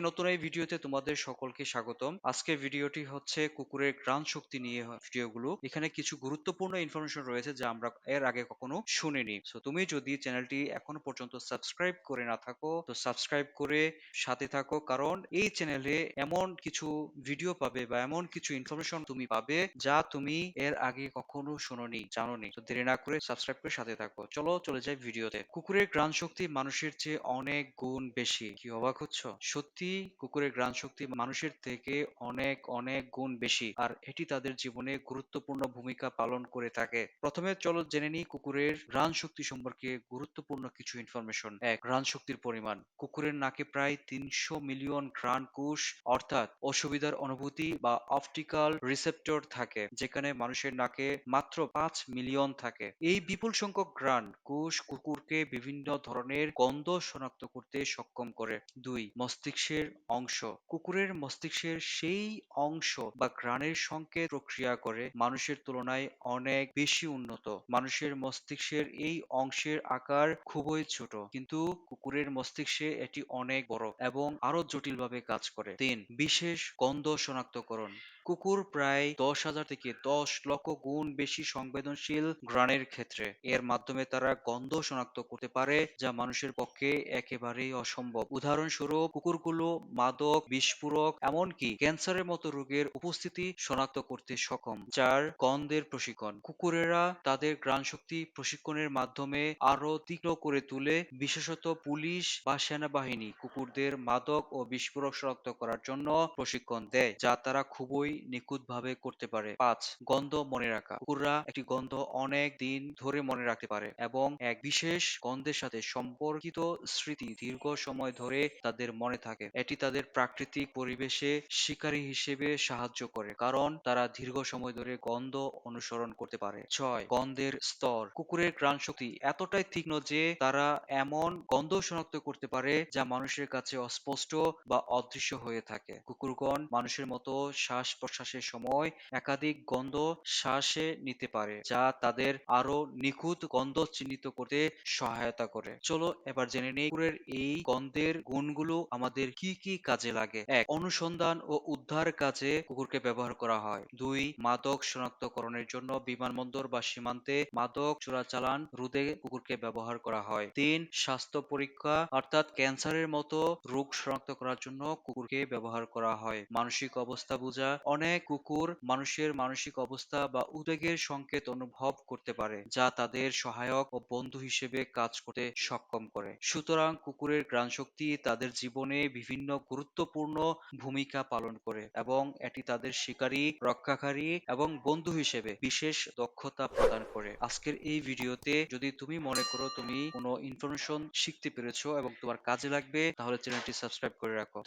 নতুন এই ভিডিওতে তোমাদের সকলকে স্বাগতম। আজকের ভিডিওটি হচ্ছে কুকুরের ঘ্রাণ শক্তি নিয়ে ভিডিওগুলো। এখানে কিছু গুরুত্বপূর্ণ ইনফরমেশন রয়েছে যা আমরা এর আগে কখনো শুনিনি। সো তুমি যদি চ্যানেলটি এখনও পর্যন্ত সাবস্ক্রাইব করে না থাকো, তো সাবস্ক্রাইব করে সাথে থাকো। কারণ এই চ্যানেলে এমন কিছু ভিডিও পাবে বা এমন কিছু ইনফরমেশন তুমি পাবে যা তুমি এর আগে কখনো শোনোনি, জানোনি। তো দেরি না করে সাবস্ক্রাইব করে সাথে থাকো। চলো, চলে যাই ভিডিওতে কুকুরের ঘ্রাণ শক্তি মানুষের চেয়ে অনেক গুণ বেশি। কি অবাক হচ্ছ? সত্যি কুকুরের ঘ্রাণ শক্তি মানুষের থেকে অনেক অনেক গুণ বেশি, আর এটি তাদের জীবনে গুরুত্বপূর্ণ ভূমিকা পালন করে থাকে। প্রথমে চলো জেনে নিই কুকুরের ঘ্রাণ শক্তি সম্পর্কে গুরুত্বপূর্ণ কিছু ইনফরমেশন এক ঘ্রাণ শক্তির পরিমাণ। কুকুরের নাকে প্রায় তিনশো মিলিয়ন ঘ্রাণ কোষ, অর্থাৎ অসুবিধার অনুভূতি বা অপটিক্যাল রিসেপ্টর থাকে, যেখানে মানুষের নাকে মাত্র পাঁচ মিলিয়ন থাকে। এই বিপুল সংখ্যক ঘ্রাণ কোষ কুকুরকে বিভিন্ন ধরনের গন্ধ শনাক্ত করতে সক্ষম করে। দুই মস্তিষ্কের অংশ। কুকুরের মস্তিষ্কের সেই অংশ বা ঘ্রাণের সংকেত প্রক্রিয়া করে মানুষের তুলনায় অনেক বেশি উন্নত। মানুষের মস্তিষ্কের এই অংশের আকার খুবই ছোট। কিন্তু কুকুরের মস্তিষ্কে এটি অনেক বড় এবং আরও জটিলভাবে কাজ করে। তিন, বিশেষ গন্ধ শনাক্তকরণ। কুকুর প্রায় দশ হাজার থেকে দশ লক্ষ গুণ বেশি সংবেদনশীল ঘ্রাণের ক্ষেত্রে। এর মাধ্যমে তারা গন্ধ শনাক্ত করতে পারে, যা মানুষের পক্ষে একেবারেই অসম্ভব। উদাহরণস্বরূপ, কুকুরগুলো মাদক বিস্ফোরক এমনকি ক্যান্সারের মতো রোগের উপস্থিতি শনাক্ত করতে সক্ষম চার গন্ধের প্রশিক্ষণ। কুকুরেরা তাদের ঘ্রাণ শক্তি প্রশিক্ষণের মাধ্যমে আরও তীক্ষ্ণ করে তুলে, বিশেষত পুলিশ বা সেনাবাহিনী কুকুরদের মাদক ও বিস্ফোরক শনাক্ত করার জন্য প্রশিক্ষণ দেয়, যা তারা খুবই নিখুঁতভাবে করতে পারে। পাঁচ, গন্ধ মনে রাখা। কুকুররা একটি গন্ধ অনেক দিন ধরে মনে রাখতে পারে এবং এক বিশেষ গন্ধের সাথে সম্পর্কিত স্মৃতি দীর্ঘ সময় ধরে তাদের মনে থাকে। এটি তাদের প্রাকৃতিক পরিবেশে শিকারী হিসেবে সাহায্য করে কারণ তারা দীর্ঘ সময় ধরে গন্ধ অনুসরণ করতে পারে। ছয়, গন্ধের স্তর। কুকুরের ঘ্রাণ শক্তি এতটাই তীক্ষ্ণ যে তারা এমন গন্ধ শনাক্ত করতে পারে যা মানুষের কাছে অস্পষ্ট বা অদৃশ্য হয়ে থাকে। কুকুরগণ মানুষের মতো শ্বাস প্রশ্বাসের সময় একাধিক গন্ধ শ্বাসে নিতে পারে, যা তাদের আরও নিখুঁত গন্ধ চিহ্নিত করতে সহায়তা করে। চলো এবার জেনে নেই কুকুরের এই গন্ধের গুণগুলো আমাদের কি কি কাজে লাগে। এক, অনুসন্ধান ও উদ্ধার কাজে কুকুরকে ব্যবহার করা হয়। দুই, মাদক শনাক্তকরণের জন্য বিমানবন্দর বা সীমান্তে মাদক চোরাচালান রোধে কুকুরকে ব্যবহার করা হয়। তিন, স্বাস্থ্য পরীক্ষা, অর্থাৎ ক্যান্সারের মতো রোগ শনাক্ত করার জন্য কুকুরকে ব্যবহার করা হয়। মানসিক অবস্থা বোঝা অনেক কুকুর মানুষের মানসিক অবস্থা বা উদ্বেগের সংকেত অনুভব করতে পারে, যা তাদের সহায়ক ও বন্ধু হিসেবে কাজ করতে সক্ষম করে। সুতরাং কুকুরের ঘ্রাণ শক্তি তাদের জীবনে বিভিন্ন গুরুত্বপূর্ণ ভূমিকা পালন করে এবং এটি তাদের শিকারী, রক্ষাকারী এবং বন্ধু হিসেবে বিশেষ দক্ষতা প্রদান করে। আজকের এই ভিডিওতে যদি তুমি মনে করো তুমি কোনো ইনফরমেশন শিখতে পেরেছ এবং তোমার কাজে লাগবে, তাহলে চ্যানেলটি সাবস্ক্রাইব করে রাখো।